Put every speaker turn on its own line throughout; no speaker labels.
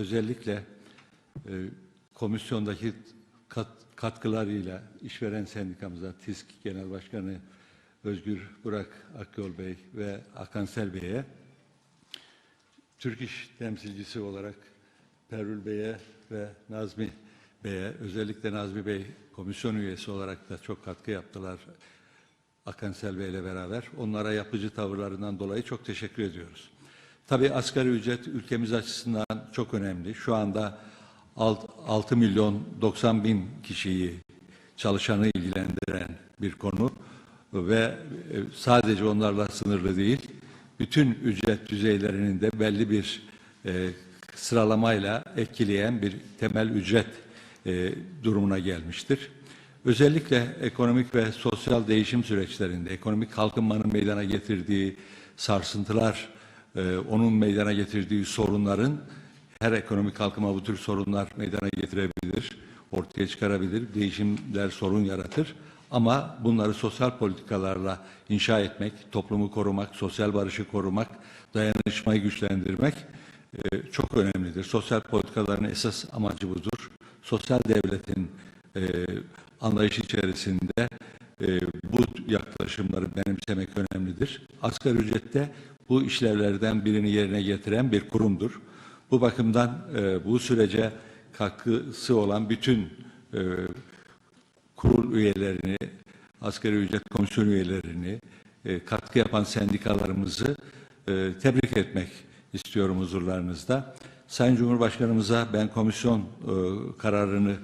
özellikle e, komisyondaki kat, katkılarıyla işveren sendikamıza, TİSK Genel Başkanı Özgür Burak Akyol Bey ve Akansel Bey'e, Türk İş temsilcisi olarak Perül Bey'e ve Nazmi Bey'e, özellikle Nazmi Bey komisyon üyesi olarak da çok katkı yaptılar Akansel Bey ile beraber. Onlara yapıcı tavırlarından dolayı çok teşekkür ediyoruz. Tabii asgari ücret ülkemiz açısından çok önemli. Şu anda 6 milyon 90 bin kişiyi çalışanı ilgilendiren bir konu ve e, sadece onlarla sınırlı değil, bütün ücret düzeylerinin de belli bir e, sıralamayla etkileyen bir temel ücret e, durumuna gelmiştir. Özellikle ekonomik ve sosyal değişim süreçlerinde, ekonomik kalkınmanın meydana getirdiği sarsıntılar, e, onun meydana getirdiği sorunların, her ekonomik kalkınma bu tür sorunlar meydana getirebilir, ortaya çıkarabilir, değişimler sorun yaratır. Ama bunları sosyal politikalarla inşa etmek, toplumu korumak, sosyal barışı korumak, dayanışmayı güçlendirmek e, çok önemlidir. Sosyal politikaların esas amacı budur. Sosyal devletin e, anlayışı içerisinde e, bu yaklaşımları benimsemek önemlidir. Asgari ücrette bu işlevlerden birini yerine getiren bir kurumdur. Bu bakımdan e, bu sürece katkısı olan bütün e, kurul üyelerini, asgari ücret komisyon üyelerini, e, katkı yapan sendikalarımızı e, tebrik etmek istiyorum huzurlarınızda. Sayın Cumhurbaşkanımıza ben komisyon e, kararını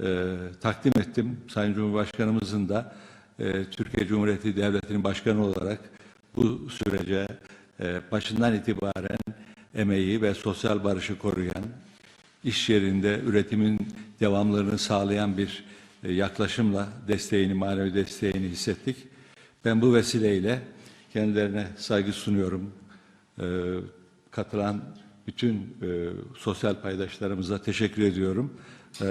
e, takdim ettim. Sayın Cumhurbaşkanımızın da e, Türkiye Cumhuriyeti Devleti'nin başkanı olarak bu sürece başından itibaren emeği ve sosyal barışı koruyan, iş yerinde üretimin devamlılığını sağlayan bir e, yaklaşımla desteğini, manevi desteğini hissettik. Ben bu vesileyle kendilerine saygı sunuyorum. E, katılan bütün e, sosyal paydaşlarımıza teşekkür ediyorum. E,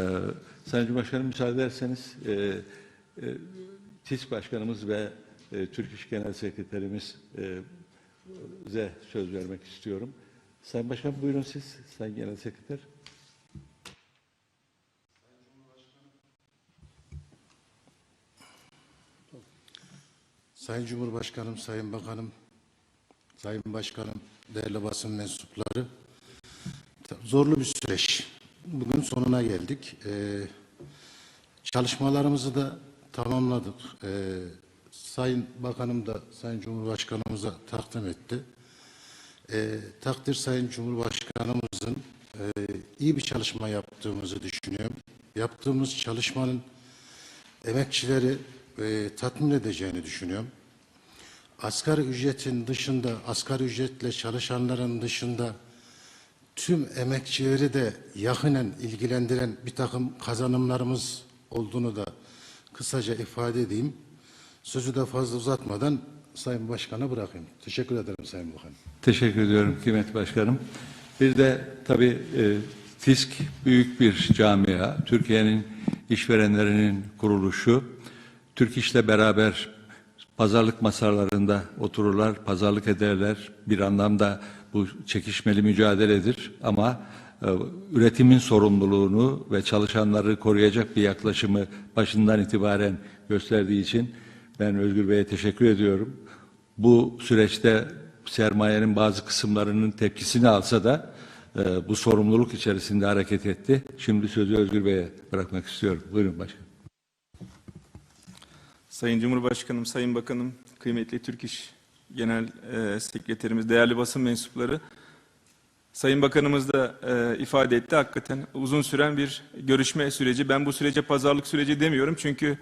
Sayın Cumhurbaşkanım müsaade ederseniz e, e, TİS Başkanımız ve e, Türk İş Genel Sekreterimiz e, size söz vermek istiyorum. Sayın Başkan buyurun siz, Sayın Genel Sekreter.
Sayın Cumhurbaşkanım, Sayın Bakanım, Sayın Başkanım, değerli basın mensupları. Zorlu bir süreç. Bugün sonuna geldik. Ee, çalışmalarımızı da tamamladık. Ee, Sayın Bakanım da Sayın Cumhurbaşkanımıza takdim etti. Ee, takdir Sayın Cumhurbaşkanımızın e, iyi bir çalışma yaptığımızı düşünüyorum. Yaptığımız çalışmanın emekçileri e, tatmin edeceğini düşünüyorum. Asgari ücretin dışında, asgari ücretle çalışanların dışında tüm emekçileri de yakinen ilgilendiren bir takım kazanımlarımız olduğunu da kısaca ifade edeyim. Sözü de fazla uzatmadan Sayın Başkan'a bırakayım. Teşekkür ederim Sayın Bakan.
Teşekkür ediyorum kıymetli başkanım. Bir de tabii e, TİSK büyük bir camia. Türkiye'nin işverenlerinin kuruluşu. Türk İş'le beraber pazarlık masalarında otururlar, pazarlık ederler. Bir anlamda bu çekişmeli mücadeledir ama e, üretimin sorumluluğunu ve çalışanları koruyacak bir yaklaşımı başından itibaren gösterdiği için ben Özgür Bey'e teşekkür ediyorum. Bu süreçte sermayenin bazı kısımlarının tepkisini alsa da e, bu sorumluluk içerisinde hareket etti. Şimdi sözü Özgür Bey'e bırakmak istiyorum. Buyurun başkanım.
Sayın Cumhurbaşkanım, Sayın Bakanım, kıymetli Türk İş Genel e, Sekreterimiz, değerli basın mensupları. Sayın Bakanımız da e, ifade etti. Hakikaten uzun süren bir görüşme süreci. Ben bu sürece pazarlık süreci demiyorum. Çünkü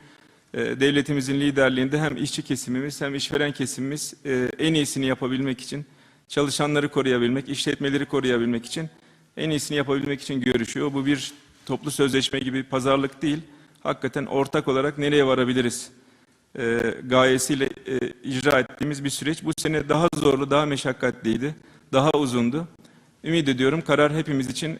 devletimizin liderliğinde hem işçi kesimimiz hem işveren kesimimiz e, en iyisini yapabilmek için, çalışanları koruyabilmek, işletmeleri koruyabilmek için, en iyisini yapabilmek için görüşüyor. Bu bir toplu sözleşme gibi pazarlık değil. Hakikaten ortak olarak nereye varabiliriz? e, gayesiyle e, icra ettiğimiz bir süreç. Bu sene daha zorlu, daha meşakkatliydi, daha uzundu. Ümit ediyorum karar hepimiz için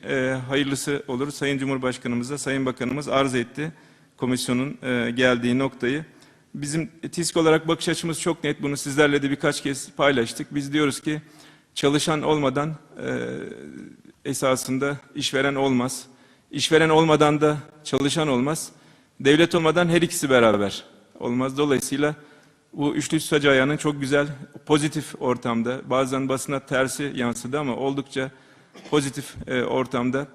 hayırlısı olur. Sayın Cumhurbaşkanımız Sayın Bakanımız arz etti komisyonun e, geldiği noktayı. Bizim TİSK olarak bakış açımız çok net. Bunu sizlerle de birkaç kez paylaştık. Biz diyoruz ki çalışan olmadan e, esasında işveren olmaz. İşveren olmadan da çalışan olmaz. Devlet olmadan her ikisi beraber olmaz. Dolayısıyla bu üçlü sacı ayağının çok güzel, pozitif ortamda, bazen basına tersi yansıdı ama oldukça pozitif e, ortamda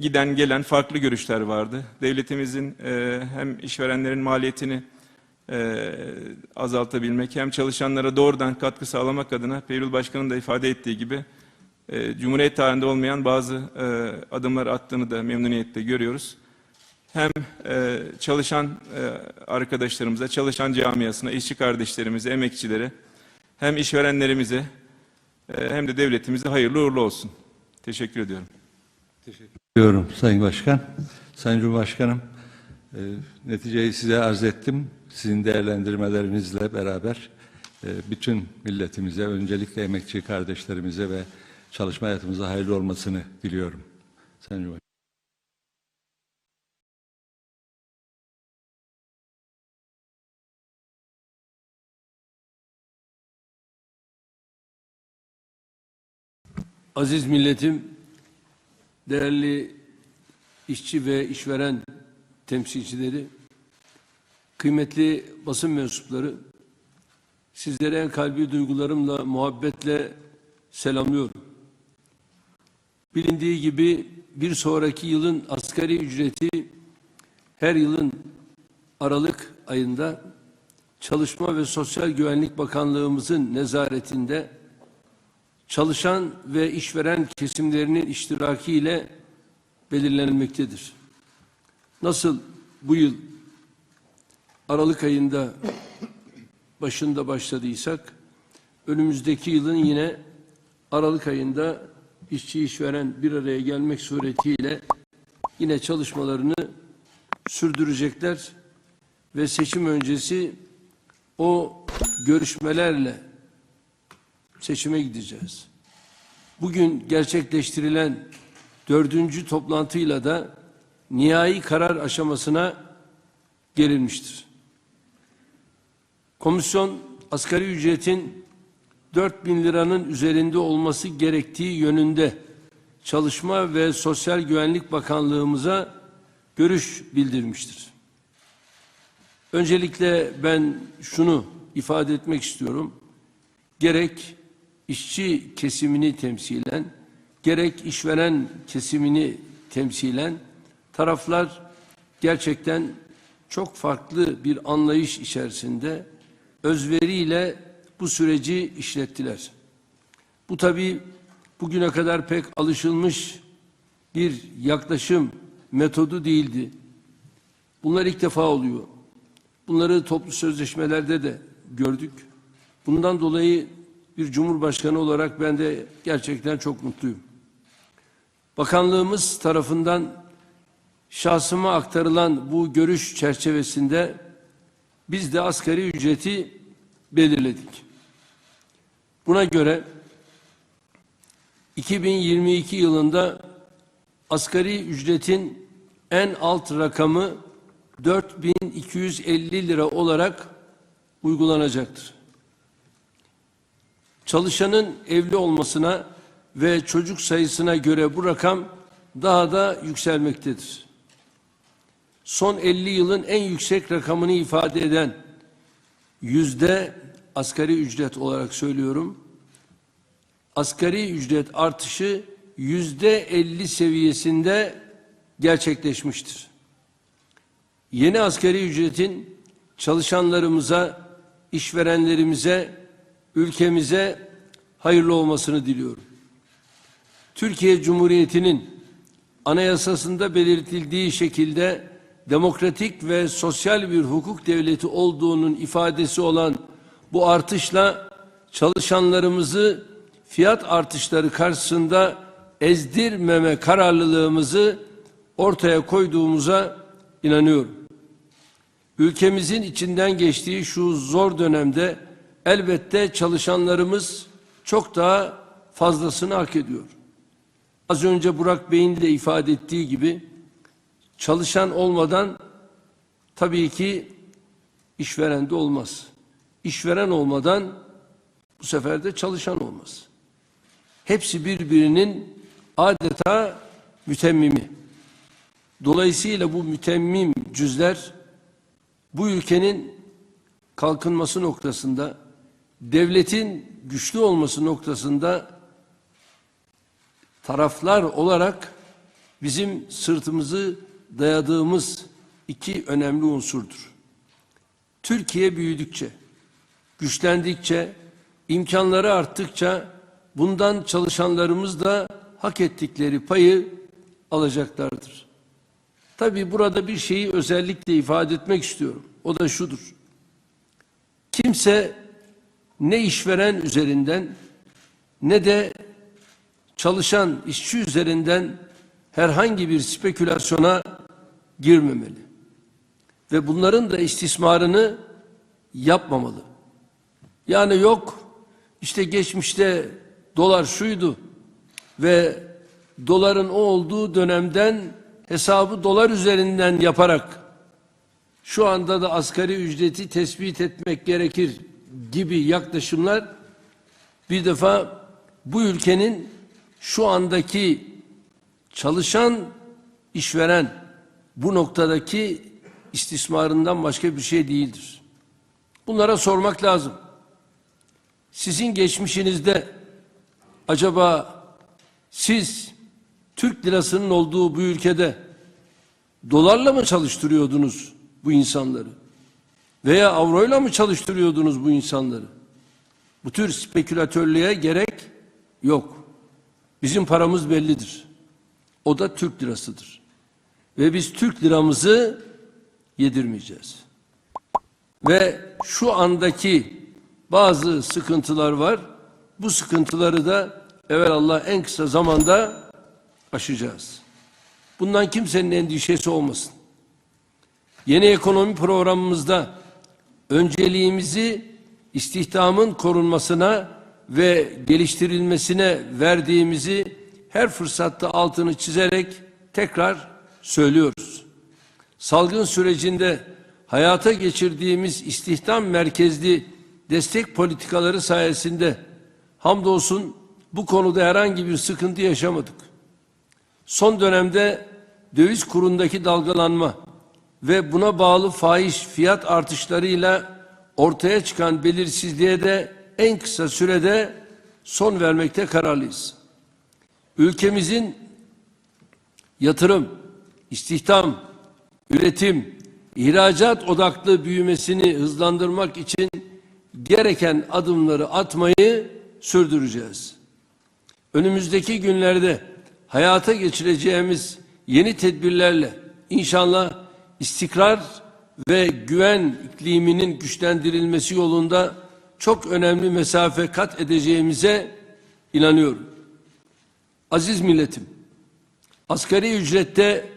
giden gelen farklı görüşler vardı. Devletimizin e, hem işverenlerin maliyetini e, azaltabilmek hem çalışanlara doğrudan katkı sağlamak adına Peyrul Başkan'ın da ifade ettiği gibi e, Cumhuriyet tarihinde olmayan bazı e, adımlar attığını da memnuniyetle görüyoruz. Hem e, çalışan e, arkadaşlarımıza, çalışan camiasına, işçi kardeşlerimize, emekçilere, hem işverenlerimize e, hem de devletimize hayırlı uğurlu olsun. Teşekkür ediyorum.
Diyorum Sayın Başkan. Sayın Cumhurbaşkanım, e, neticeyi size arz ettim. Sizin değerlendirmelerinizle beraber e, bütün milletimize, öncelikle emekçi kardeşlerimize ve çalışma hayatımıza hayırlı olmasını diliyorum. Sayın Cumhurbaşkanım.
Aziz milletim, değerli işçi ve işveren temsilcileri, kıymetli basın mensupları, sizlere en kalbi duygularımla, muhabbetle selamlıyorum. Bilindiği gibi bir sonraki yılın asgari ücreti her yılın Aralık ayında Çalışma ve Sosyal Güvenlik Bakanlığımızın nezaretinde çalışan ve işveren kesimlerinin iştirakiyle belirlenmektedir. Nasıl bu yıl Aralık ayında başında başladıysak önümüzdeki yılın yine Aralık ayında işçi işveren bir araya gelmek suretiyle yine çalışmalarını sürdürecekler ve seçim öncesi o görüşmelerle seçime gideceğiz. Bugün gerçekleştirilen dördüncü toplantıyla da nihai karar aşamasına gelinmiştir. Komisyon asgari ücretin 4 bin liranın üzerinde olması gerektiği yönünde Çalışma ve Sosyal Güvenlik Bakanlığımıza görüş bildirmiştir. Öncelikle ben şunu ifade etmek istiyorum gerek işçi kesimini temsilen, gerek işveren kesimini temsilen taraflar gerçekten çok farklı bir anlayış içerisinde özveriyle bu süreci işlettiler. Bu tabii bugüne kadar pek alışılmış bir yaklaşım metodu değildi. Bunlar ilk defa oluyor. Bunları toplu sözleşmelerde de gördük. Bundan dolayı bir cumhurbaşkanı olarak ben de gerçekten çok mutluyum. Bakanlığımız tarafından şahsıma aktarılan bu görüş çerçevesinde biz de asgari ücreti belirledik. Buna göre 2022 yılında asgari ücretin en alt rakamı 4250 lira olarak uygulanacaktır. Çalışanın evli olmasına ve çocuk sayısına göre bu rakam daha da yükselmektedir. Son 50 yılın en yüksek rakamını ifade eden yüzde asgari ücret olarak söylüyorum. Asgari ücret artışı yüzde 50 seviyesinde gerçekleşmiştir. Yeni asgari ücretin çalışanlarımıza, işverenlerimize, ülkemize hayırlı olmasını diliyorum. Türkiye Cumhuriyeti'nin anayasasında belirtildiği şekilde demokratik ve sosyal bir hukuk devleti olduğunun ifadesi olan bu artışla çalışanlarımızı fiyat artışları karşısında ezdirmeme kararlılığımızı ortaya koyduğumuza inanıyorum. Ülkemizin içinden geçtiği şu zor dönemde elbette çalışanlarımız çok daha fazlasını hak ediyor. Az önce Burak Bey'in de ifade ettiği gibi çalışan olmadan tabii ki işveren de olmaz. İşveren olmadan bu sefer de çalışan olmaz. Hepsi birbirinin adeta mütemmimi. Dolayısıyla bu mütemmim cüzler bu ülkenin kalkınması noktasında, devletin güçlü olması noktasında taraflar olarak bizim sırtımızı dayadığımız iki önemli unsurdur. Türkiye büyüdükçe, güçlendikçe, imkanları arttıkça bundan çalışanlarımız da hak ettikleri payı alacaklardır. Tabii burada bir şeyi özellikle ifade etmek istiyorum. O da şudur. Kimse ne işveren üzerinden ne de çalışan işçi üzerinden herhangi bir spekülasyona girmemeli. Ve bunların da istismarını yapmamalı. Yani yok işte geçmişte dolar şuydu ve doların o olduğu dönemden hesabı dolar üzerinden yaparak şu anda da asgari ücreti tespit etmek gerekir gibi yaklaşımlar bir defa bu ülkenin şu andaki çalışan işveren bu noktadaki istismarından başka bir şey değildir. Bunlara sormak lazım. Sizin geçmişinizde acaba siz Türk lirasının olduğu bu ülkede dolarla mı çalıştırıyordunuz bu insanları? Veya avroyla mı çalıştırıyordunuz bu insanları? Bu tür spekülatörlüğe gerek yok. Bizim paramız bellidir. O da Türk lirasıdır. Ve biz Türk liramızı yedirmeyeceğiz. Ve şu andaki bazı sıkıntılar var. Bu sıkıntıları da Allah en kısa zamanda aşacağız. Bundan kimsenin endişesi olmasın. Yeni ekonomi programımızda önceliğimizi istihdamın korunmasına ve geliştirilmesine verdiğimizi her fırsatta altını çizerek tekrar söylüyoruz. Salgın sürecinde hayata geçirdiğimiz istihdam merkezli destek politikaları sayesinde hamdolsun bu konuda herhangi bir sıkıntı yaşamadık. Son dönemde döviz kurundaki dalgalanma ve buna bağlı faiz fiyat artışlarıyla ortaya çıkan belirsizliğe de en kısa sürede son vermekte kararlıyız. Ülkemizin yatırım, istihdam, üretim, ihracat odaklı büyümesini hızlandırmak için gereken adımları atmayı sürdüreceğiz. Önümüzdeki günlerde hayata geçireceğimiz yeni tedbirlerle inşallah istikrar ve güven ikliminin güçlendirilmesi yolunda çok önemli mesafe kat edeceğimize inanıyorum. Aziz milletim, asgari ücrette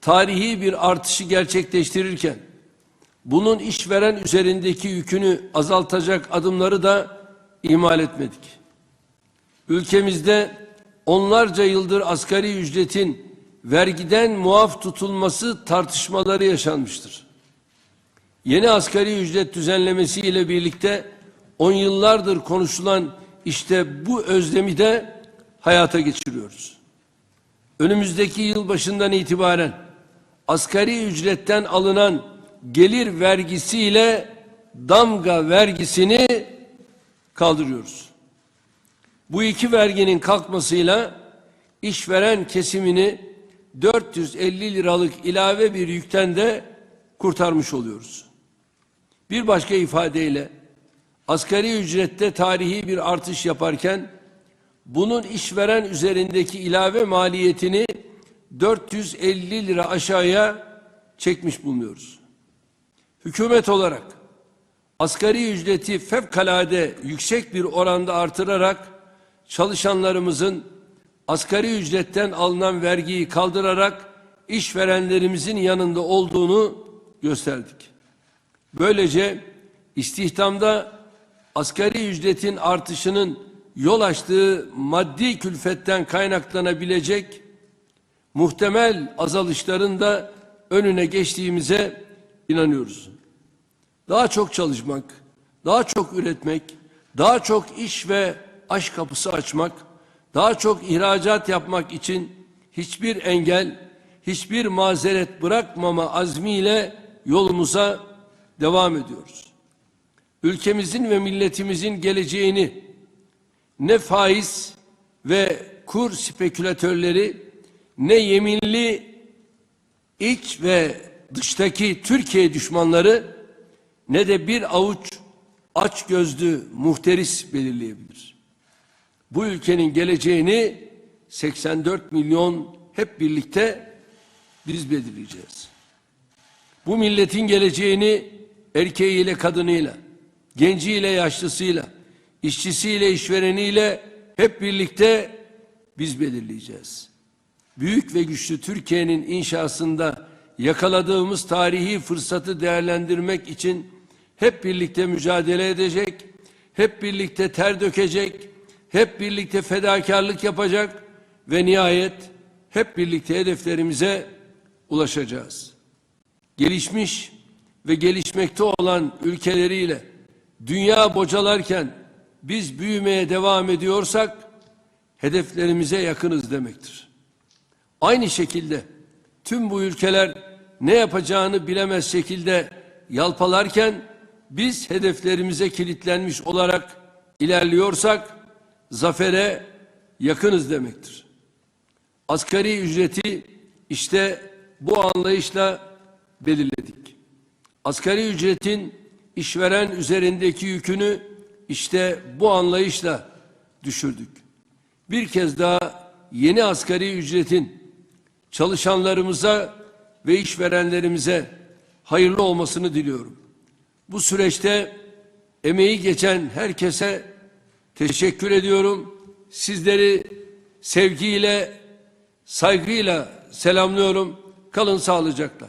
tarihi bir artışı gerçekleştirirken bunun işveren üzerindeki yükünü azaltacak adımları da ihmal etmedik. Ülkemizde onlarca yıldır asgari ücretin vergiden muaf tutulması tartışmaları yaşanmıştır. Yeni asgari ücret düzenlemesi ile birlikte on yıllardır konuşulan işte bu özlemi de hayata geçiriyoruz. Önümüzdeki yıl başından itibaren asgari ücretten alınan gelir vergisiyle damga vergisini kaldırıyoruz. Bu iki verginin kalkmasıyla işveren kesimini 450 liralık ilave bir yükten de kurtarmış oluyoruz. Bir başka ifadeyle asgari ücrette tarihi bir artış yaparken bunun işveren üzerindeki ilave maliyetini 450 lira aşağıya çekmiş bulunuyoruz. Hükümet olarak asgari ücreti fevkalade yüksek bir oranda artırarak çalışanlarımızın asgari ücretten alınan vergiyi kaldırarak işverenlerimizin yanında olduğunu gösterdik. Böylece istihdamda asgari ücretin artışının yol açtığı maddi külfetten kaynaklanabilecek muhtemel azalışların da önüne geçtiğimize inanıyoruz. Daha çok çalışmak, daha çok üretmek, daha çok iş ve aş kapısı açmak daha çok ihracat yapmak için hiçbir engel, hiçbir mazeret bırakmama azmiyle yolumuza devam ediyoruz. Ülkemizin ve milletimizin geleceğini ne faiz ve kur spekülatörleri ne yeminli iç ve dıştaki Türkiye düşmanları ne de bir avuç aç gözlü muhteris belirleyebilir. Bu ülkenin geleceğini 84 milyon hep birlikte biz belirleyeceğiz. Bu milletin geleceğini erkeğiyle kadınıyla, genciyle yaşlısıyla, işçisiyle işvereniyle hep birlikte biz belirleyeceğiz. Büyük ve güçlü Türkiye'nin inşasında yakaladığımız tarihi fırsatı değerlendirmek için hep birlikte mücadele edecek, hep birlikte ter dökecek, hep birlikte fedakarlık yapacak ve nihayet hep birlikte hedeflerimize ulaşacağız. Gelişmiş ve gelişmekte olan ülkeleriyle dünya bocalarken biz büyümeye devam ediyorsak hedeflerimize yakınız demektir. Aynı şekilde tüm bu ülkeler ne yapacağını bilemez şekilde yalpalarken biz hedeflerimize kilitlenmiş olarak ilerliyorsak zafere yakınız demektir. Asgari ücreti işte bu anlayışla belirledik. Asgari ücretin işveren üzerindeki yükünü işte bu anlayışla düşürdük. Bir kez daha yeni asgari ücretin çalışanlarımıza ve işverenlerimize hayırlı olmasını diliyorum. Bu süreçte emeği geçen herkese teşekkür ediyorum. Sizleri sevgiyle, saygıyla selamlıyorum. Kalın sağlıcakla.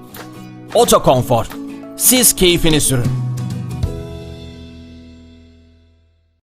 Otokonfor. Siz keyfini sürün.